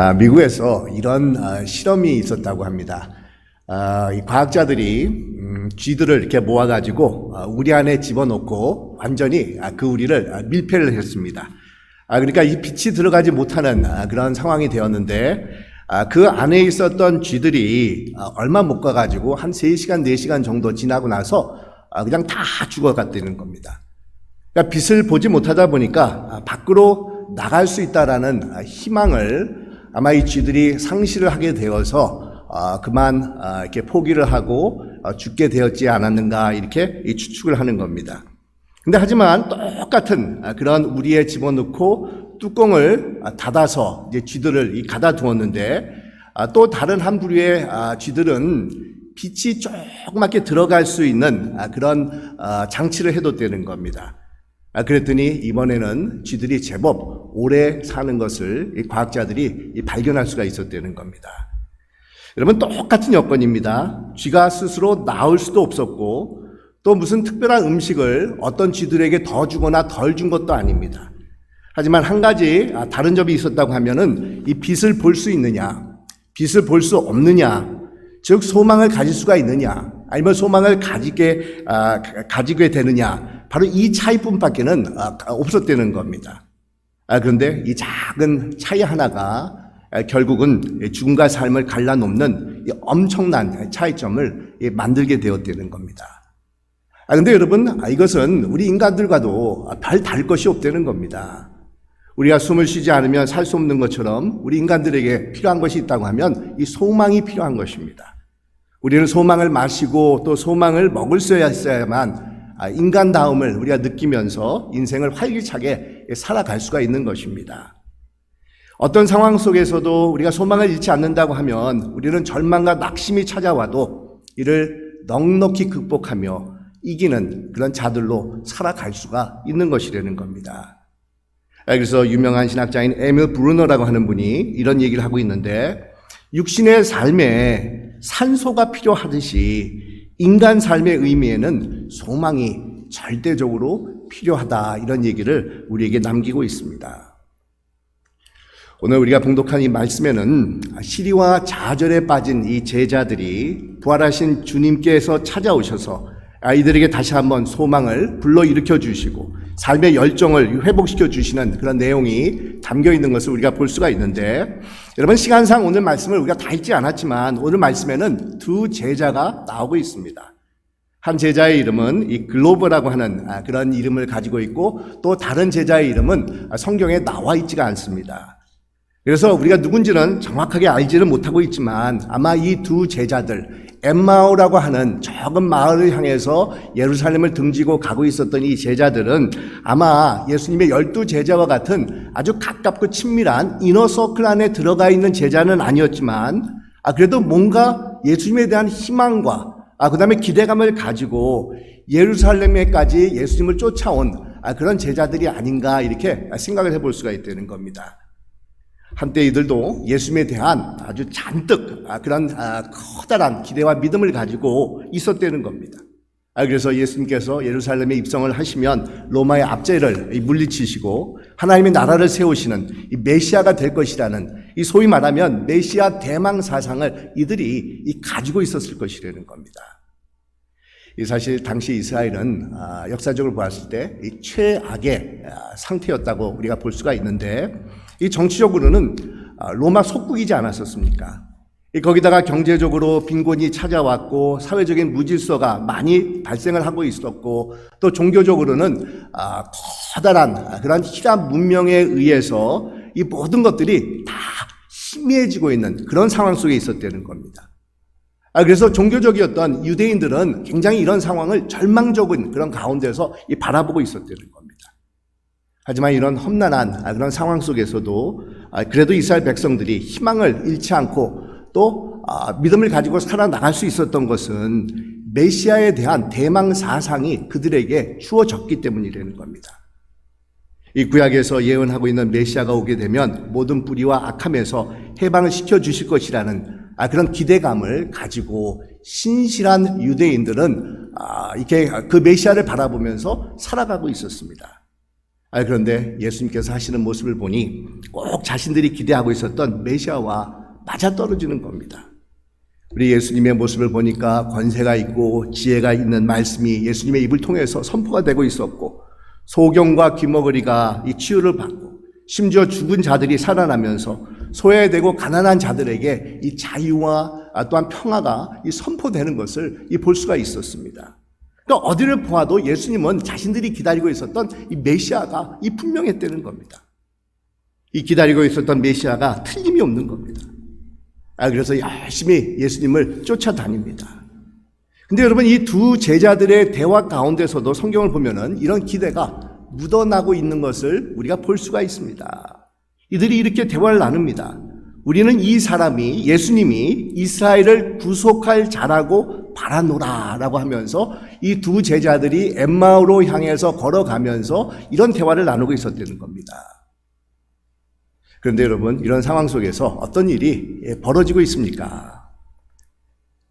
아, 미국에서 이런 아, 실험이 있었다고 합니다. 아, 이 과학자들이 음, 쥐들을 이렇게 모아가지고 아, 우리 안에 집어넣고 완전히 아, 그 우리를 아, 밀폐를 했습니다. 아, 그러니까 이 빛이 들어가지 못하는 아, 그런 상황이 되었는데 아, 그 안에 있었던 쥐들이 아, 얼마 못 가가지고 한 3시간, 4시간 정도 지나고 나서 아, 그냥 다 죽어갔다는 겁니다. 그러니까 빛을 보지 못하다 보니까 아, 밖으로 나갈 수 있다라는 아, 희망을 아마 이 쥐들이 상실을 하게 되어서 아, 그만 아, 이렇게 포기를 하고 아, 죽게 되었지 않았는가 이렇게 이 추측을 하는 겁니다. 근데 하지만 똑같은 아, 그런 우리에 집어넣고 뚜껑을 아, 닫아서 이제 쥐들을 이 가다 두었는데 아, 또 다른 한 부류의 아, 쥐들은 빛이 조그맣게 들어갈 수 있는 아, 그런 아, 장치를 해뒀다는 겁니다. 아, 그랬더니 이번에는 쥐들이 제법 오래 사는 것을 이 과학자들이 이 발견할 수가 있었다는 겁니다. 여러분 똑같은 여건입니다. 쥐가 스스로 나올 수도 없었고 또 무슨 특별한 음식을 어떤 쥐들에게 더 주거나 덜 준 것도 아닙니다. 하지만 한 가지 아, 다른 점이 있었다고 하면은 이 빛을 볼 수 있느냐, 빛을 볼 수 없느냐, 즉 소망을 가질 수가 있느냐, 아니면 소망을 가지게 아, 가- 가지게 되느냐, 바로 이 차이뿐밖에는 아, 없었다는 겁니다. 아, 그런데 이 작은 차이 하나가 아, 결국은 죽음과 삶을 갈라놓는 이 엄청난 차이점을 이 만들게 되었다는 겁니다. 아, 근데 여러분, 아, 이것은 우리 인간들과도 별 다를 것이 없다는 겁니다. 우리가 숨을 쉬지 않으면 살 수 없는 것처럼 우리 인간들에게 필요한 것이 있다고 하면 이 소망이 필요한 것입니다. 우리는 소망을 마시고 또 소망을 먹을 수 있어야만 아, 인간다움을 우리가 느끼면서 인생을 활기차게 살아갈 수가 있는 것입니다. 어떤 상황 속에서도 우리가 소망을 잃지 않는다고 하면 우리는 절망과 낙심이 찾아와도 이를 넉넉히 극복하며 이기는 그런 자들로 살아갈 수가 있는 것이라는 겁니다. 아, 그래서 유명한 신학자인 에밀 브루너라고 하는 분이 이런 얘기를 하고 있는데 육신의 삶에 산소가 필요하듯이 인간 삶의 의미에는 소망이 절대적으로 필요하다 이런 얘기를 우리에게 남기고 있습니다. 오늘 우리가 봉독한 이 말씀에는 시리와 좌절에 빠진 이 제자들이 부활하신 주님께서 찾아오셔서 아이들에게 다시 한번 소망을 불러일으켜 주시고 삶의 열정을 회복시켜 주시는 그런 내용이 담겨 있는 것을 우리가 볼 수가 있는데 여러분 시간상 오늘 말씀을 우리가 다 읽지 않았지만 오늘 말씀에는 두 제자가 나오고 있습니다. 한 제자의 이름은 이 글로버라고 하는 아, 그런 이름을 가지고 있고 또 다른 제자의 이름은 성경에 나와 있지가 않습니다. 그래서 우리가 누군지는 정확하게 알지는 못하고 있지만 아마 이 두 제자들 엠마오라고 하는 적은 마을을 향해서 예루살렘을 등지고 가고 있었던 이 제자들은 아마 예수님의 열두 제자와 같은 아주 가깝고 친밀한 이너서클 안에 들어가 있는 제자는 아니었지만 아 그래도 뭔가 예수님에 대한 희망과 아 그다음에 기대감을 가지고 예루살렘에까지 예수님을 쫓아온 아, 그런 제자들이 아닌가 이렇게 생각을 해볼 수가 있다는 겁니다. 한때 이들도 예수님에 대한 아주 잔뜩 아, 그런 아, 커다란 기대와 믿음을 가지고 있었다는 겁니다. 아, 그래서 예수님께서 예루살렘에 입성을 하시면 로마의 압제를 물리치시고 하나님의 나라를 세우시는 이 메시아가 될 것이라는 이 소위 말하면 메시아 대망 사상을 이들이 이 가지고 있었을 것이라는 겁니다. 이 사실 당시 이스라엘은 아, 역사적으로 보았을 때이 최악의 아, 상태였다고 우리가 볼 수가 있는데 이 정치적으로는 아, 로마 속국이지 않았었습니까? 이 거기다가 경제적으로 빈곤이 찾아왔고 사회적인 무질서가 많이 발생을 하고 있었고 또 종교적으로는 아, 커다란 아, 그런 히랍 문명에 의해서 이 모든 것들이 다 희미해지고 있는 그런 상황 속에 있었다는 겁니다. 아, 그래서 종교적이었던 유대인들은 굉장히 이런 상황을 절망적인 그런 가운데서 이 바라보고 있었다는 겁니다. 하지만 이런 험난한 아, 그런 상황 속에서도 아, 그래도 이스라엘 백성들이 희망을 잃지 않고 또 아, 믿음을 가지고 살아나갈 수 있었던 것은 메시아에 대한 대망 사상이 그들에게 주어졌기 때문이라는 겁니다. 이 구약에서 예언하고 있는 메시아가 오게 되면 모든 뿌리와 악함에서 해방을 시켜 주실 것이라는 아, 그런 기대감을 가지고 신실한 유대인들은 아, 이렇게 그 메시아를 바라보면서 살아가고 있었습니다. 아, 그런데 예수님께서 하시는 모습을 보니 꼭 자신들이 기대하고 있었던 메시아와 맞아떨어지는 겁니다. 우리 예수님의 모습을 보니까 권세가 있고 지혜가 있는 말씀이 예수님의 입을 통해서 선포가 되고 있었고 소경과 귀머거리가 이 치유를 받고 심지어 죽은 자들이 살아나면서 소외되고 가난한 자들에게 이 자유와 또한 평화가 이 선포되는 것을 이 볼 수가 있었습니다. 그러니까 어디를 보아도 예수님은 자신들이 기다리고 있었던 이 메시아가 이 분명했다는 겁니다. 이 기다리고 있었던 메시아가 틀림이 없는 겁니다. 아, 그래서 열심히 예수님을 쫓아다닙니다. 근데 여러분, 이 두 제자들의 대화 가운데서도 성경을 보면은 이런 기대가 묻어나고 있는 것을 우리가 볼 수가 있습니다. 이들이 이렇게 대화를 나눕니다. 우리는 이 사람이, 예수님이 이스라엘을 구속할 자라고 바라노라라고 하면서 이 두 제자들이 엠마오로 향해서 걸어가면서 이런 대화를 나누고 있었다는 겁니다. 그런데 여러분, 이런 상황 속에서 어떤 일이 예, 벌어지고 있습니까?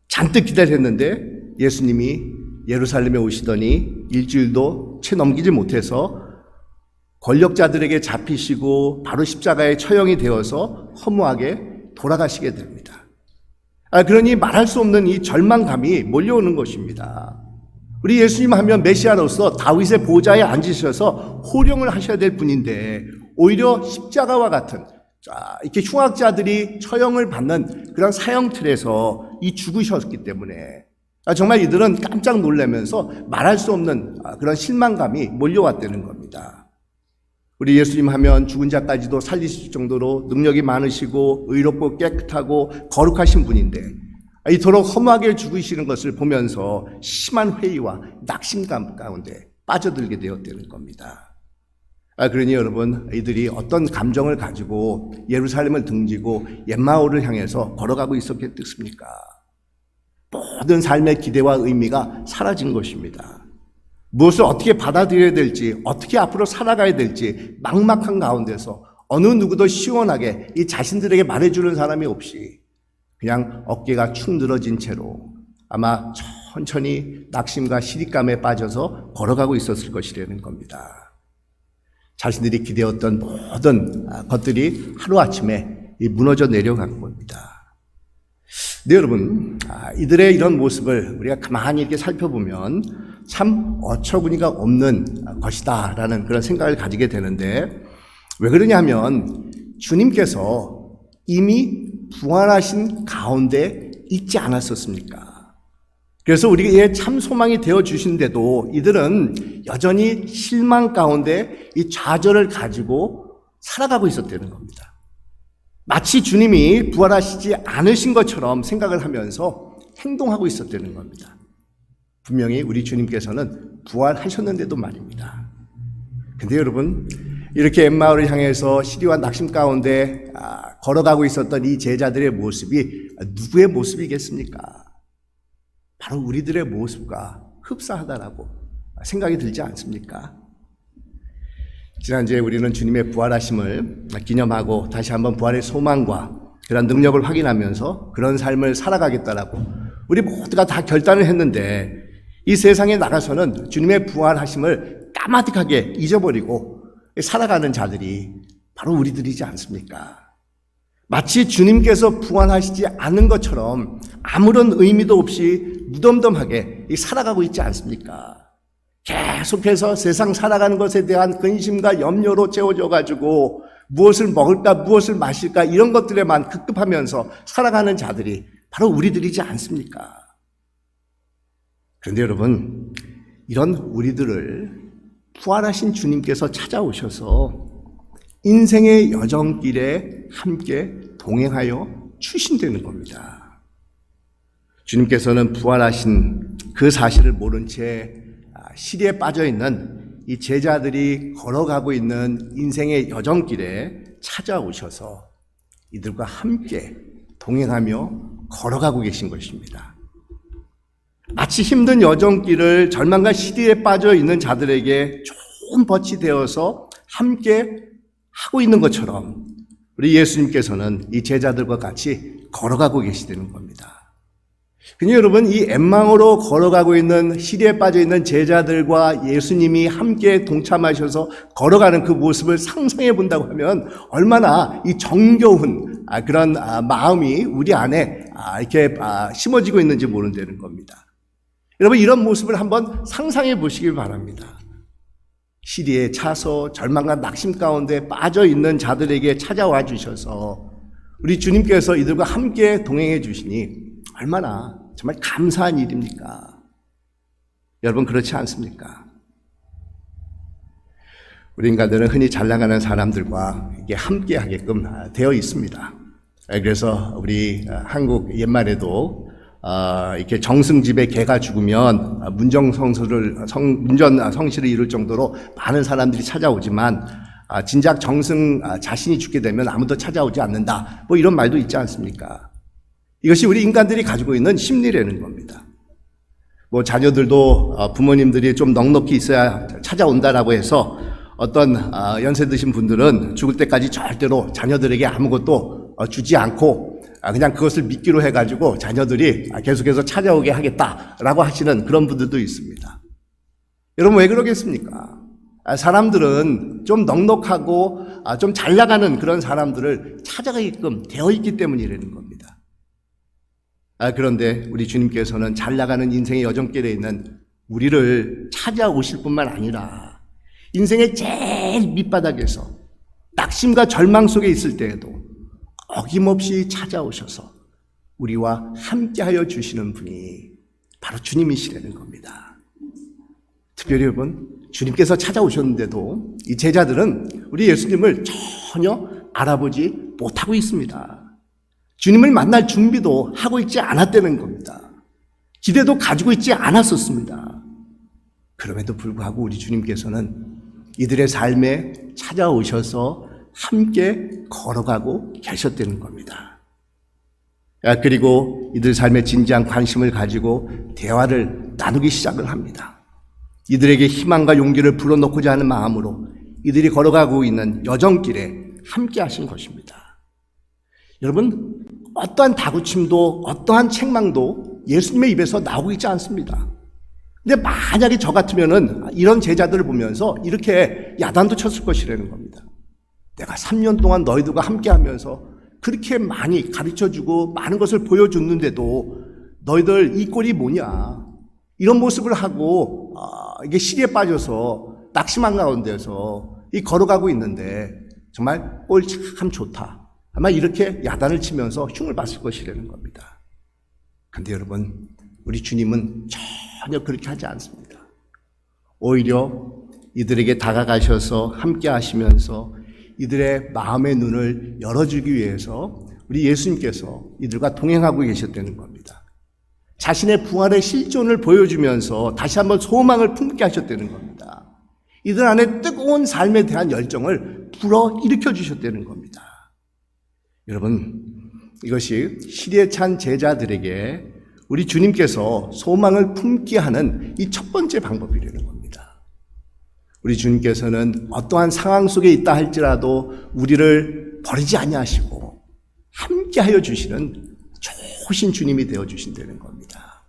잔뜩 기다렸는데 예수님이 예루살렘에 오시더니 일주일도 채 넘기지 못해서 권력자들에게 잡히시고 바로 십자가에 처형이 되어서 허무하게 돌아가시게 됩니다. 아, 그러니 말할 수 없는 이 절망감이 몰려오는 것입니다. 우리 예수님 하면 메시아로서 다윗의 보좌에 앉으셔서 호령을 하셔야 될 분인데 오히려 십자가와 같은 자, 이렇게 흉악자들이 처형을 받는 그런 사형 틀에서 이 죽으셨기 때문에 아, 정말 이들은 깜짝 놀라면서 말할 수 없는 아, 그런 실망감이 몰려왔다는 겁니다. 우리 예수님 하면 죽은 자까지도 살리실 정도로 능력이 많으시고 의롭고 깨끗하고 거룩하신 분인데 이토록 허무하게 죽으시는 것을 보면서 심한 회의와 낙심감 가운데 빠져들게 되었다는 겁니다. 아, 그러니 여러분, 이들이 어떤 감정을 가지고 예루살렘을 등지고 옛마을을 향해서 걸어가고 있었겠습니까? 모든 삶의 기대와 의미가 사라진 것입니다. 무엇을 어떻게 받아들여야 될지, 어떻게 앞으로 살아가야 될지 막막한 가운데서 어느 누구도 시원하게 이 자신들에게 말해주는 사람이 없이 그냥 어깨가 축 늘어진 채로 아마 천천히 낙심과 시립감에 빠져서 걸어가고 있었을 것이라는 겁니다. 자신들이 기대었던 모든 것들이 하루아침에 무너져 내려간 겁니다. 네, 여러분, 아, 이들의 이런 모습을 우리가 가만히 이렇게 살펴보면 참 어처구니가 없는 것이다 라는 그런 생각을 가지게 되는데 왜 그러냐면 주님께서 이미 부활하신 가운데 있지 않았었습니까? 그래서 우리에게 참 소망이 되어 주신데도 이들은 여전히 실망 가운데 이 좌절을 가지고 살아가고 있었다는 겁니다. 마치 주님이 부활하시지 않으신 것처럼 생각을 하면서 행동하고 있었다는 겁니다. 분명히 우리 주님께서는 부활하셨는데도 말입니다. 근데 여러분, 이렇게 엠마을을 향해서 시리와 낙심 가운데 아, 걸어가고 있었던 이 제자들의 모습이 누구의 모습이겠습니까? 바로 우리들의 모습과 흡사하다라고 생각이 들지 않습니까? 지난주에 우리는 주님의 부활하심을 기념하고 다시 한번 부활의 소망과 그런 능력을 확인하면서 그런 삶을 살아가겠다라고 우리 모두가 다 결단을 했는데 이 세상에 나가서는 주님의 부활하심을 까마득하게 잊어버리고 살아가는 자들이 바로 우리들이지 않습니까? 마치 주님께서 부활하시지 않은 것처럼 아무런 의미도 없이 무덤덤하게 살아가고 있지 않습니까? 계속해서 세상 살아가는 것에 대한 근심과 염려로 채워져 가지고 무엇을 먹을까, 무엇을 마실까 이런 것들에만 급급하면서 살아가는 자들이 바로 우리들이지 않습니까? 그런데 여러분, 이런 우리들을 부활하신 주님께서 찾아오셔서 인생의 여정길에 함께 동행하여 추신되는 겁니다. 주님께서는 부활하신 그 사실을 모른 채 시리에 빠져 있는 이 제자들이 걸어가고 있는 인생의 여정길에 찾아오셔서 이들과 함께 동행하며 걸어가고 계신 것입니다. 마치 힘든 여정길을 절망과 시리에 빠져 있는 자들에게 좋은 벗이 되어서 함께 하고 있는 것처럼 우리 예수님께서는 이 제자들과 같이 걸어가고 계시다는 겁니다. 근데 여러분, 이 엠망으로 걸어가고 있는 시리에 빠져 있는 제자들과 예수님이 함께 동참하셔서 걸어가는 그 모습을 상상해 본다고 하면 얼마나 이 정겨운 아, 그런 아, 마음이 우리 안에 아, 이렇게 아, 심어지고 있는지 모른다는 겁니다. 여러분, 이런 모습을 한번 상상해 보시길 바랍니다. 시리에 차서 절망과 낙심 가운데 빠져 있는 자들에게 찾아와 주셔서 우리 주님께서 이들과 함께 동행해 주시니 얼마나 정말 감사한 일입니까? 여러분 그렇지 않습니까? 우리 인간들은 흔히 잘 나가는 사람들과 이게 함께 하게끔 되어 있습니다. 그래서 우리 한국 옛말에도 어, 이렇게 정승집에 개가 죽으면 문정성수를 성, 문전 성실을 이룰 정도로 많은 사람들이 찾아오지만 아, 진작 정승 아, 자신이 죽게 되면 아무도 찾아오지 않는다. 뭐 이런 말도 있지 않습니까? 이것이 우리 인간들이 가지고 있는 심리라는 겁니다. 뭐 자녀들도 어, 부모님들이 좀 넉넉히 있어야 찾아온다라고 해서 어떤 아, 연세 드신 분들은 죽을 때까지 절대로 자녀들에게 아무것도 어, 주지 않고 아, 그냥 그것을 믿기로 해가지고 자녀들이 아, 계속해서 찾아오게 하겠다라고 하시는 그런 분들도 있습니다. 여러분 왜 그러겠습니까? 아, 사람들은 좀 넉넉하고 좀 잘 나가는 그런 사람들을 찾아가게끔 되어 있기 때문이라는 겁니다. 아, 그런데 우리 주님께서는 잘 나가는 인생의 여정길에 있는 우리를 찾아오실 뿐만 아니라 인생의 제일 밑바닥에서 낙심과 절망 속에 있을 때에도 어김없이 찾아오셔서 우리와 함께하여 주시는 분이 바로 주님이시라는 겁니다. 특별히 여러분, 주님께서 찾아오셨는데도 이 제자들은 우리 예수님을 전혀 알아보지 못하고 있습니다. 주님을 만날 준비도 하고 있지 않았다는 겁니다. 기대도 가지고 있지 않았었습니다. 그럼에도 불구하고 우리 주님께서는 이들의 삶에 찾아오셔서 함께 걸어가고 계셨다는 겁니다. 아, 그리고 이들 삶에 진지한 관심을 가지고 대화를 나누기 시작을 합니다. 이들에게 희망과 용기를 불어넣고자 하는 마음으로 이들이 걸어가고 있는 여정길에 함께 하신 것입니다. 여러분, 어떠한 다구침도 어떠한 책망도 예수님의 입에서 나오고 있지 않습니다. 근데 만약에 저 같으면은 이런 제자들을 보면서 이렇게 야단도 쳤을 것이라는 겁니다. 내가 3년 동안 너희들과 함께 하면서 그렇게 많이 가르쳐 주고 많은 것을 보여줬는데도 너희들 이 꼴이 뭐냐. 이런 모습을 하고, 아, 이게 시리에 빠져서 낙심한 가운데서 이 걸어가고 있는데 정말 꼴 참 좋다. 아마 이렇게 야단을 치면서 흉을 봤을 것이라는 겁니다. 근데 여러분, 우리 주님은 전혀 그렇게 하지 않습니다. 오히려 이들에게 다가가셔서 함께 하시면서 이들의 마음의 눈을 열어주기 위해서 우리 예수님께서 이들과 동행하고 계셨다는 겁니다. 자신의 부활의 실존을 보여주면서 다시 한번 소망을 품게 하셨다는 겁니다. 이들 안에 뜨거운 삶에 대한 열정을 불어 일으켜 주셨다는 겁니다. 여러분, 이것이 시리에 찬 제자들에게 우리 주님께서 소망을 품게 하는 이 첫 번째 방법이라는 겁니다. 우리 주님께서는 어떠한 상황 속에 있다 할지라도 우리를 버리지 아니하시고 함께하여 주시는 좋으신 주님이 되어 주신다는 겁니다.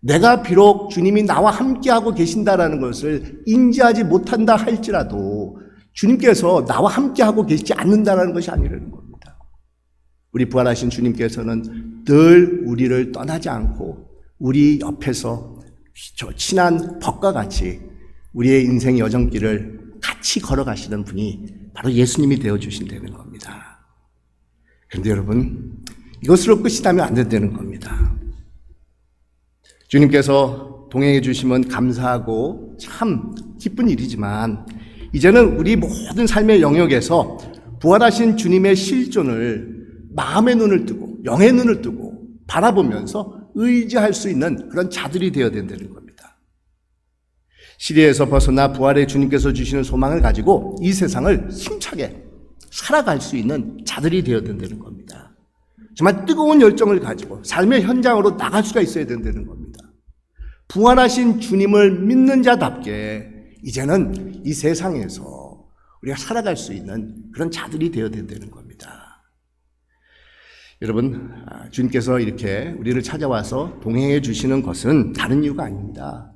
내가 비록 주님이 나와 함께하고 계신다라는 것을 인지하지 못한다 할지라도 주님께서 나와 함께하고 계시지 않는다라는 것이 아니라는 겁니다. 우리 부활하신 주님께서는 늘 우리를 떠나지 않고 우리 옆에서 저 친한 법과 같이 우리의 인생 여정길을 같이 걸어가시는 분이 바로 예수님이 되어 주신다는 겁니다. 그런데 여러분, 이것으로 끝이 나면 안 된다는 겁니다. 주님께서 동행해 주시면 감사하고 참 기쁜 일이지만 이제는 우리 모든 삶의 영역에서 부활하신 주님의 실존을 마음의 눈을 뜨고 영의 눈을 뜨고 바라보면서 의지할 수 있는 그런 자들이 되어야 된다는 겁니다. 시리에서 벗어나 부활의 주님께서 주시는 소망을 가지고 이 세상을 힘차게 살아갈 수 있는 자들이 되어야 된다는 겁니다. 정말 뜨거운 열정을 가지고 삶의 현장으로 나갈 수가 있어야 된다는 겁니다. 부활하신 주님을 믿는 자답게 이제는 이 세상에서 우리가 살아갈 수 있는 그런 자들이 되어야 된다는 겁니다. 여러분, 아, 주님께서 이렇게 우리를 찾아와서 동행해 주시는 것은 다른 이유가 아닙니다.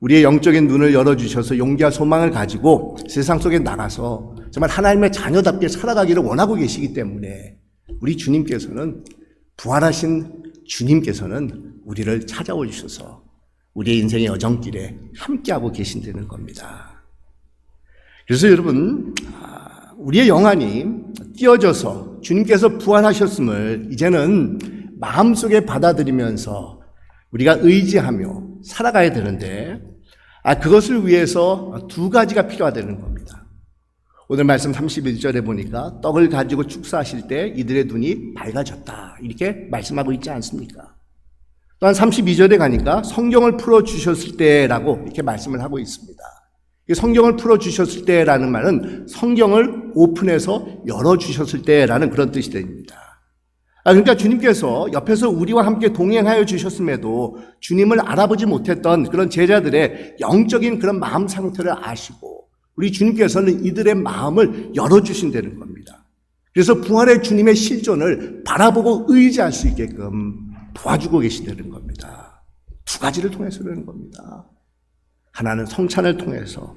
우리의 영적인 눈을 열어주셔서 용기와 소망을 가지고 세상 속에 나가서 정말 하나님의 자녀답게 살아가기를 원하고 계시기 때문에 우리 주님께서는 부활하신 주님께서는 우리를 찾아오 주셔서 우리의 인생의 여정길에 함께하고 계신다는 겁니다. 그래서 여러분, 아, 우리의 영안이 띄어져서 주님께서 부활하셨음을 이제는 마음속에 받아들이면서 우리가 의지하며 살아가야 되는데, 아, 그것을 위해서 두 가지가 필요하다는 겁니다. 오늘 말씀 31절에 보니까 떡을 가지고 축사하실 때 이들의 눈이 밝아졌다. 이렇게 말씀하고 있지 않습니까? 또한 32절에 가니까 성경을 풀어주셨을 때라고 이렇게 말씀을 하고 있습니다. 이 성경을 풀어주셨을 때라는 말은 성경을 오픈해서 열어주셨을 때라는 그런 뜻이 됩니다. 아, 그러니까 주님께서 옆에서 우리와 함께 동행하여 주셨음에도 주님을 알아보지 못했던 그런 제자들의 영적인 그런 마음 상태를 아시고 우리 주님께서는 이들의 마음을 열어주신다는 겁니다. 그래서 부활의 주님의 실존을 바라보고 의지할 수 있게끔 도와주고 계시다는 겁니다. 두 가지를 통해서 그러는 겁니다. 하나는 성찬을 통해서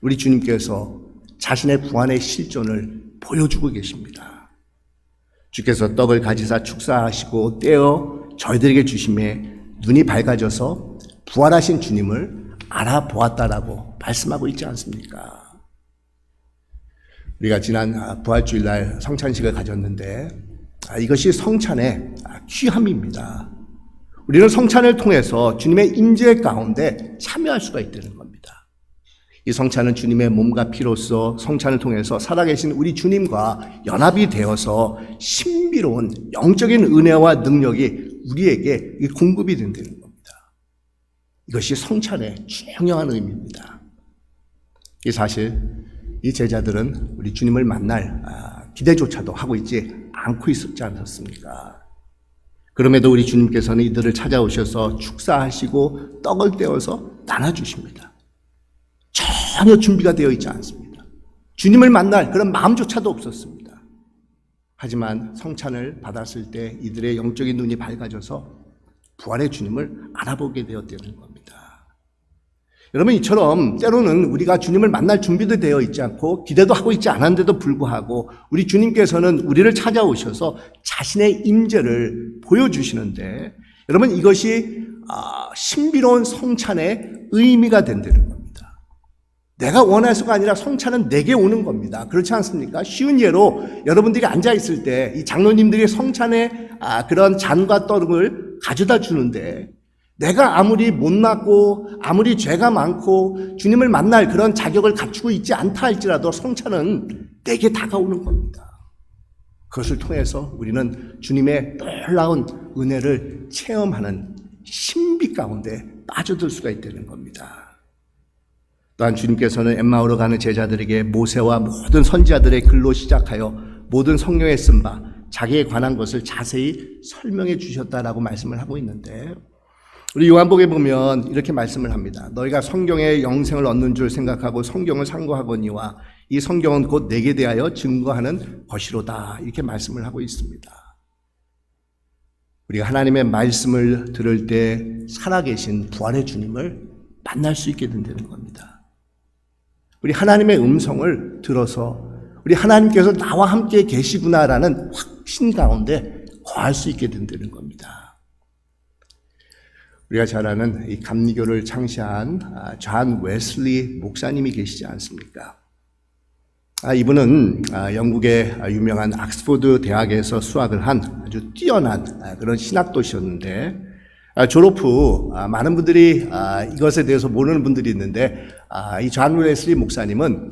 우리 주님께서 자신의 부활의 실존을 보여주고 계십니다. 주께서 떡을 가지사 축사하시고 떼어 저희들에게 주심에 눈이 밝아져서 부활하신 주님을 알아보았다라고 말씀하고 있지 않습니까? 우리가 지난 부활주일날 성찬식을 가졌는데 아, 이것이 성찬의 귀함입니다. 우리는 성찬을 통해서 주님의 임재 가운데 참여할 수가 있다는 겁니다. 이 성찬은 주님의 몸과 피로서 성찬을 통해서 살아계신 우리 주님과 연합이 되어서 신비로운 영적인 은혜와 능력이 우리에게 공급이 된다는 겁니다. 이것이 성찬의 중요한 의미입니다. 이 사실 이 제자들은 우리 주님을 만날 기대조차도 하고 있지 않고 있었지 않았습니까? 그럼에도 우리 주님께서는 이들을 찾아오셔서 축사하시고 떡을 떼어서 나눠주십니다. 전혀 준비가 되어 있지 않습니다. 주님을 만날 그런 마음조차도 없었습니다. 하지만 성찬을 받았을 때 이들의 영적인 눈이 밝아져서 부활의 주님을 알아보게 되었다는 겁니다. 여러분 이처럼 때로는 우리가 주님을 만날 준비도 되어 있지 않고 기대도 하고 있지 않았는데도 불구하고 우리 주님께서는 우리를 찾아오셔서 자신의 임재를 보여주시는데 여러분 이것이 아, 신비로운 성찬의 의미가 된다는 겁니다. 내가 원해서가 아니라 성찬은 내게 오는 겁니다. 그렇지 않습니까? 쉬운 예로 여러분들이 앉아 있을 때 이 장로님들이 성찬의 아, 그런 잔과 떡을 가져다 주는데 내가 아무리 못났고 아무리 죄가 많고 주님을 만날 그런 자격을 갖추고 있지 않다 할지라도 성찬은 내게 다가오는 겁니다. 그것을 통해서 우리는 주님의 놀라운 은혜를 체험하는 신비 가운데 빠져들 수가 있다는 겁니다. 또한 주님께서는 엠마오로 가는 제자들에게 모세와 모든 선지자들의 글로 시작하여 모든 성경에 쓴바 자기에 관한 것을 자세히 설명해 주셨다라고 말씀을 하고 있는데 우리 요한복에 보면 이렇게 말씀을 합니다. 너희가 성경의 영생을 얻는 줄 생각하고 성경을 상고하거니와 이 성경은 곧 내게 대하여 증거하는 것이로다. 이렇게 말씀을 하고 있습니다. 우리가 하나님의 말씀을 들을 때 살아계신 부활의 주님을 만날 수 있게 된다는 겁니다. 우리 하나님의 음성을 들어서 우리 하나님께서 나와 함께 계시구나라는 확신 가운데 거할 수 있게 된다는 겁니다. 우리가 잘 아는 이 감리교를 창시한 아, 존 웨슬리 목사님이 계시지 않습니까? 아, 이분은 아, 영국의 유명한 악스포드 대학에서 수학을 한 아주 뛰어난 그런 신학도시였는데 졸업 후 많은 분들이 이것에 대해서 모르는 분들이 있는데 이존 웨슬리 목사님은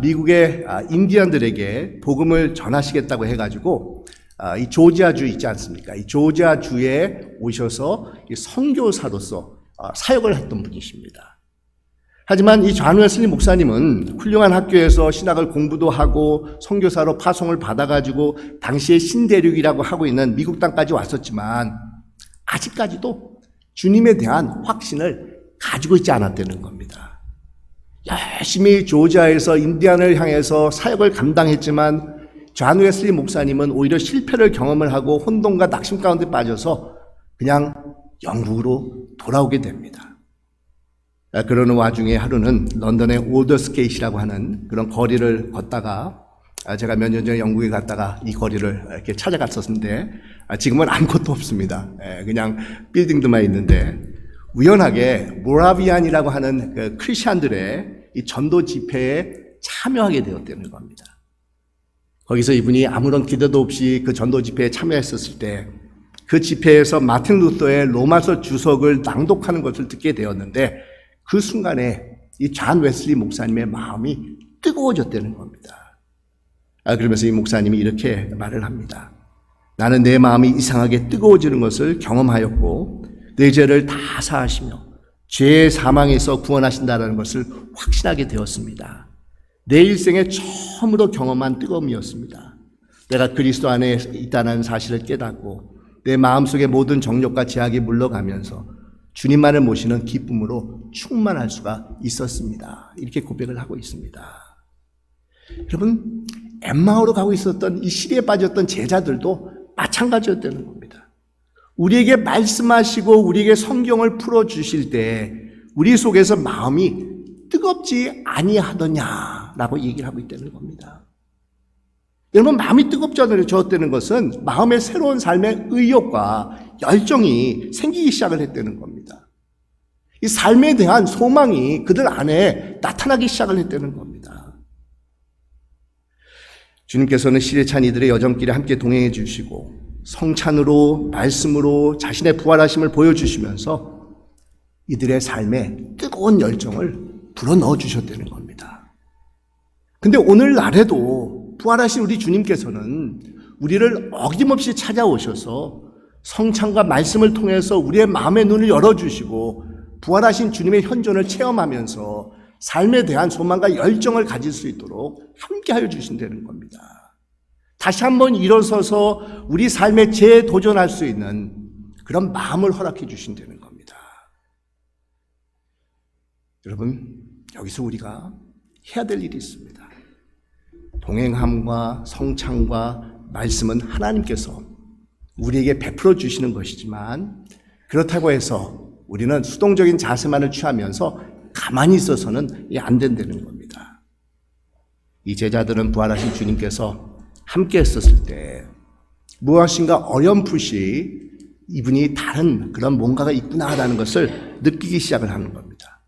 미국의 인디언들에게 복음을 전하시겠다고 해가지고 아, 이 조지아주 있지 않습니까? 이 조지아주에 오셔서 선교사로서 아, 사역을 했던 분이십니다. 하지만 이존 웨슬리 목사님은 훌륭한 학교에서 신학을 공부도 하고 선교사로 파송을 받아가지고 당시의 신대륙이라고 하고 있는 미국 땅까지 왔었지만 아직까지도 주님에 대한 확신을 가지고 있지 않았다는 겁니다. 열심히 조지아에서 인디안을 향해서 사역을 감당했지만 존 웨슬리 목사님은 오히려 실패를 경험을 하고 혼돈과 낙심 가운데 빠져서 그냥 영국으로 돌아오게 됩니다. 아, 그러는 와중에 하루는 런던의 올더스게이트라고 하는 그런 거리를 걷다가 아, 제가 몇 년 전에 영국에 갔다가 이 거리를 이렇게 찾아갔었는데 아, 지금은 아무것도 없습니다. 예, 그냥 빌딩들만 있는데 우연하게 모라비안이라고 하는 그 크리스천들의 이 전도 집회에 참여하게 되었다는 겁니다. 거기서 이분이 아무런 기대도 없이 그 전도 집회에 참여했었을 때 그 집회에서 마틴 루터의 로마서 주석을 낭독하는 것을 듣게 되었는데 그 순간에 이존 웨슬리 목사님의 마음이 뜨거워졌다는 겁니다. 아, 그러면서 이 목사님이 이렇게 말을 합니다. 나는 내 마음이 이상하게 뜨거워지는 것을 경험하였고 내 죄를 다 사하시며 죄의 사망에서 구원하신다는 것을 확신하게 되었습니다. 내 일생에 처음으로 경험한 뜨거움이었습니다. 내가 그리스도 안에 있다는 사실을 깨닫고 내 마음속의 모든 정욕과 제약이 물러가면서 주님만을 모시는 기쁨으로 충만할 수가 있었습니다. 이렇게 고백을 하고 있습니다. 여러분, 엠마오로 가고 있었던 이 시리에 빠졌던 제자들도 마찬가지였다는 겁니다. 우리에게 말씀하시고 우리에게 성경을 풀어 주실 때 우리 속에서 마음이 뜨겁지 아니하더냐라고 얘기를 하고 있다는 겁니다. 여러분 마음이 뜨겁지 않으셨다는 것은 마음의 새로운 삶의 의욕과 열정이 생기기 시작을 했다는 겁니다. 이 삶에 대한 소망이 그들 안에 나타나기 시작을 했다는 겁니다. 주님께서는 시대 찬 이들의 여정길에 함께 동행해 주시고 성찬으로 말씀으로 자신의 부활하심을 보여주시면서 이들의 삶에 뜨거운 열정을 불어넣어 주셨다는 겁니다. 근데 오늘날에도 부활하신 우리 주님께서는 우리를 어김없이 찾아오셔서 성찬과 말씀을 통해서 우리의 마음의 눈을 열어주시고 부활하신 주님의 현존을 체험하면서 삶에 대한 소망과 열정을 가질 수 있도록 함께하여 주신다는 겁니다. 다시 한번 일어서서 우리 삶에 재도전할 수 있는 그런 마음을 허락해 주신다는 겁니다. 여러분, 여기서 우리가 해야 될 일이 있습니다. 동행함과 성창과 말씀은 하나님께서 우리에게 베풀어 주시는 것이지만 그렇다고 해서 우리는 수동적인 자세만을 취하면서 가만히 있어서는 안 된다는 겁니다. 이 제자들은 부활하신 주님께서 함께 했었을 때 무엇인가 어렴풋이 이분이 다른 그런 뭔가가 있구나라는 것을 느끼기 시작을 하는 겁니다.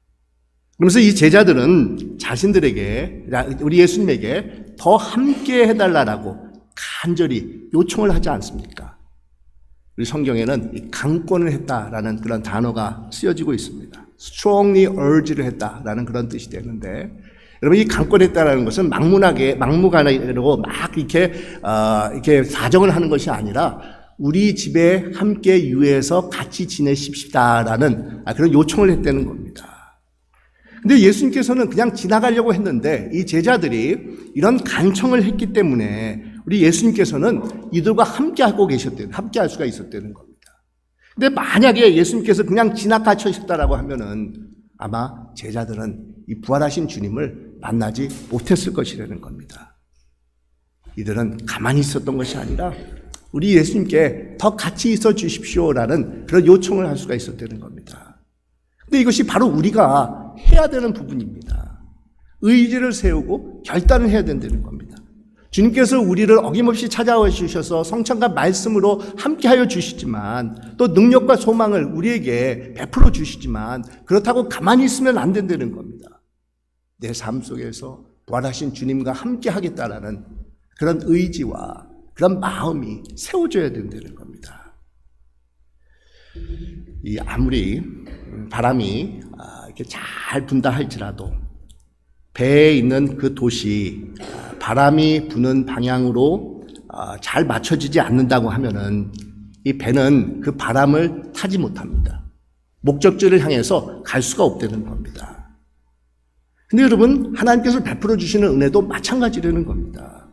그러면서 이 제자들은 자신들에게 우리 예수님에게 더 함께 해달라라고 간절히 요청을 하지 않습니까? 우리 성경에는 강권을 했다라는 그런 단어가 쓰여지고 있습니다. Strongly urge를 했다라는 그런 뜻이 되는데 여러분 이 강권했다라는 것은 막문하게 막무가내로 막 이렇게 어, 이렇게 사정을 하는 것이 아니라 우리 집에 함께 유해서 같이 지내십시다라는 그런 요청을 했다는 겁니다. 근데 예수님께서는 그냥 지나가려고 했는데 이 제자들이 이런 간청을 했기 때문에 우리 예수님께서는 이들과 함께 하고 계셨대요. 함께 할 수가 있었다는 겁니다. 근데 만약에 예수님께서 그냥 지나가셨다라고 하면은 아마 제자들은 이 부활하신 주님을 만나지 못했을 것이라는 겁니다. 이들은 가만히 있었던 것이 아니라 우리 예수님께 더 같이 있어 주십시오라는 그런 요청을 할 수가 있었다는 겁니다. 근데 이것이 바로 우리가 해야 되는 부분입니다. 의지를 세우고 결단을 해야 된다는 겁니다. 주님께서 우리를 어김없이 찾아와 주셔서 성찬과 말씀으로 함께하여 주시지만 또 능력과 소망을 우리에게 베풀어 주시지만 그렇다고 가만히 있으면 안 된다는 겁니다. 내 삶 속에서 부활하신 주님과 함께 하겠다라는 그런 의지와 그런 마음이 세워져야 된다는 겁니다. 이 아무리 바람이 이렇게 잘 분다 할지라도 배에 있는 그 도시 바람이 부는 방향으로 잘 맞춰지지 않는다고 하면은 이 배는 그 바람을 타지 못합니다. 목적지를 향해서 갈 수가 없다는 겁니다. 근데 여러분, 하나님께서 베풀어 주시는 은혜도 마찬가지라는 겁니다.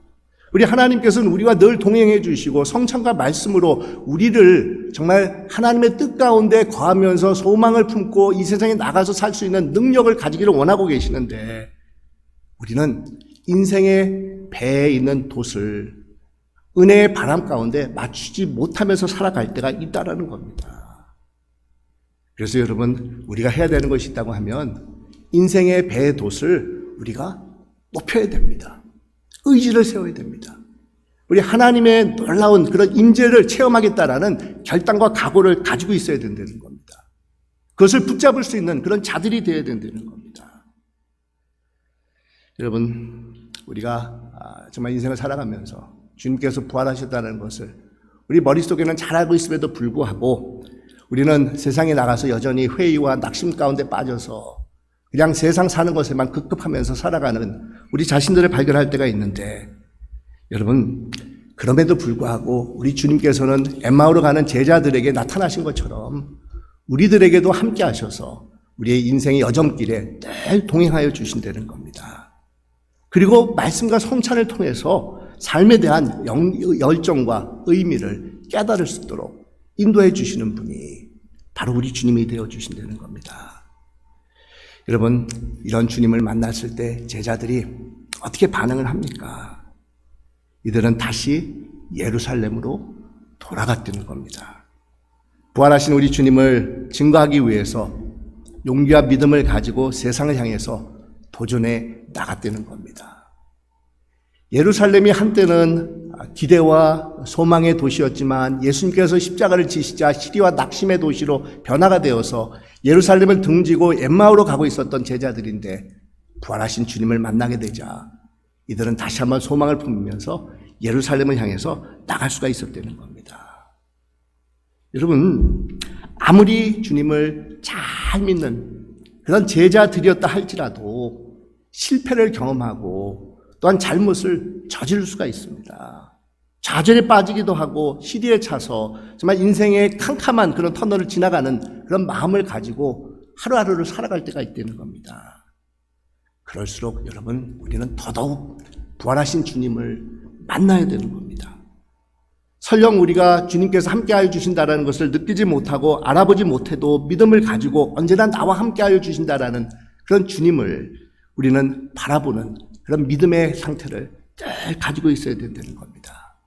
우리 하나님께서는 우리와 늘 동행해 주시고 성찬과 말씀으로 우리를 정말 하나님의 뜻 가운데 거하면서 소망을 품고 이 세상에 나가서 살 수 있는 능력을 가지기를 원하고 계시는데 우리는 인생의 배에 있는 돛을 은혜의 바람 가운데 맞추지 못하면서 살아갈 때가 있다라는 겁니다. 그래서 여러분, 우리가 해야 되는 것이 있다고 하면 인생의 배의 돛을 우리가 높여야 됩니다. 의지를 세워야 됩니다. 우리 하나님의 놀라운 그런 임재를 체험하겠다라는 결단과 각오를 가지고 있어야 된다는 겁니다. 그것을 붙잡을 수 있는 그런 자들이 되어야 된다는 겁니다. 여러분, 우리가 아, 정말 인생을 살아가면서 주님께서 부활하셨다는 것을 우리 머릿속에는 잘 알고 있음에도 불구하고 우리는 세상에 나가서 여전히 회의와 낙심 가운데 빠져서 그냥 세상 사는 것에만 급급하면서 살아가는 우리 자신들을 발견할 때가 있는데 여러분 그럼에도 불구하고 우리 주님께서는 엠마오로 가는 제자들에게 나타나신 것처럼 우리들에게도 함께 하셔서 우리의 인생의 여정길에 늘 동행하여 주신다는 겁니다. 그리고 말씀과 성찬을 통해서 삶에 대한 영- 열정과 의미를 깨달을 수 있도록 인도해 주시는 분이 바로 우리 주님이 되어 주신다는 겁니다. 여러분, 이런 주님을 만났을 때 제자들이 어떻게 반응을 합니까? 이들은 다시 예루살렘으로 돌아갔다는 겁니다. 부활하신 우리 주님을 증거하기 위해서 용기와 믿음을 가지고 세상을 향해서 도전해 나갔다는 겁니다. 예루살렘이 한때는 기대와 소망의 도시였지만 예수님께서 십자가를 지시자 시리와 낙심의 도시로 변화가 되어서 예루살렘을 등지고 엠마오로 가고 있었던 제자들인데 부활하신 주님을 만나게 되자 이들은 다시 한번 소망을 품으면서 예루살렘을 향해서 나갈 수가 있었다는 겁니다. 여러분, 아무리 주님을 잘 믿는 그런 제자들이었다 할지라도 실패를 경험하고 또한 잘못을 저지를 수가 있습니다. 좌절에 빠지기도 하고 시리에 차서 정말 인생의 캄캄한 그런 터널을 지나가는 그런 마음을 가지고 하루하루를 살아갈 때가 있다는 겁니다. 그럴수록 여러분 우리는 더더욱 부활하신 주님을 만나야 되는 겁니다. 설령 우리가 주님께서 함께하여 주신다라는 것을 느끼지 못하고 알아보지 못해도 믿음을 가지고 언제나 나와 함께하여 주신다라는 그런 주님을 우리는 바라보는 그런 믿음의 상태를 늘 가지고 있어야 된다는 겁니다.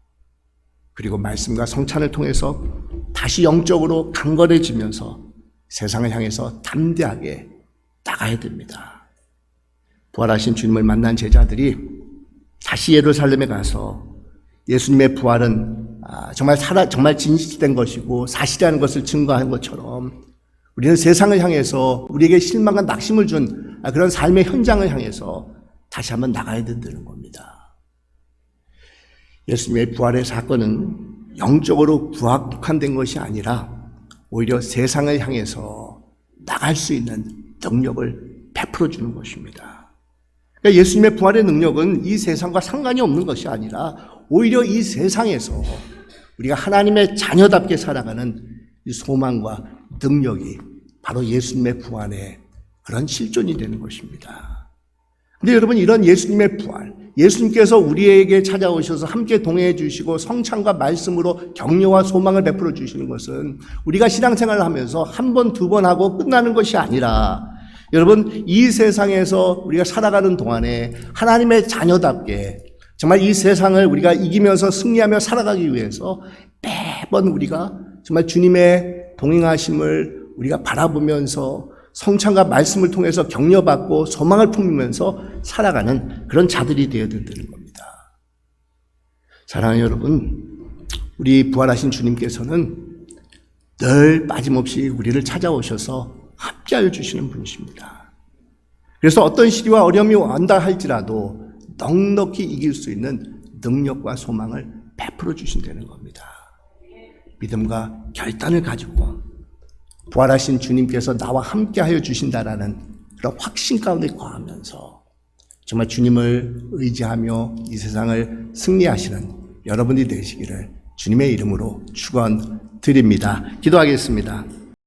그리고 말씀과 성찬을 통해서 다시 영적으로 강건해지면서 세상을 향해서 담대하게 나가야 됩니다. 부활하신 주님을 만난 제자들이 다시 예루살렘에 가서 예수님의 부활은 아, 정말 살아 정말 진실된 것이고 사실이라는 것을 증거한 것처럼 우리는 세상을 향해서 우리에게 실망과 낙심을 준 아, 그런 삶의 현장을 향해서 다시 한번 나가야 된다는 겁니다. 예수님의 부활의 사건은 영적으로 부합한 것이 아니라 오히려 세상을 향해서 나갈 수 있는 능력을 베풀어 주는 것입니다. 그러니까 예수님의 부활의 능력은 이 세상과 상관이 없는 것이 아니라 오히려 이 세상에서 우리가 하나님의 자녀답게 살아가는 이 소망과 능력이 바로 예수님의 부활의 그런 실존이 되는 것입니다. 근데 여러분 이런 예수님의 부활, 예수님께서 우리에게 찾아오셔서 함께 동행해 주시고 성찬과 말씀으로 격려와 소망을 베풀어 주시는 것은 우리가 신앙생활을 하면서 한 번, 두 번 하고 끝나는 것이 아니라 여러분 이 세상에서 우리가 살아가는 동안에 하나님의 자녀답게 정말 이 세상을 우리가 이기면서 승리하며 살아가기 위해서 매번 우리가 정말 주님의 동행하심을 우리가 바라보면서 성찬과 말씀을 통해서 격려받고 소망을 품으면서 살아가는 그런 자들이 되어야 된다는 겁니다. 사랑하는 여러분, 우리 부활하신 주님께서는 늘 빠짐없이 우리를 찾아오셔서 함께하여 주시는 분이십니다. 그래서 어떤 시리와 어려움이 온다 할지라도 넉넉히 이길 수 있는 능력과 소망을 베풀어 주신다는 겁니다. 믿음과 결단을 가지고 부활하신 주님께서 나와 함께하여 주신다라는 그런 확신 가운데 거하면서 정말 주님을 의지하며 이 세상을 승리하시는 여러분이 되시기를 주님의 이름으로 축원드립니다. 기도하겠습니다.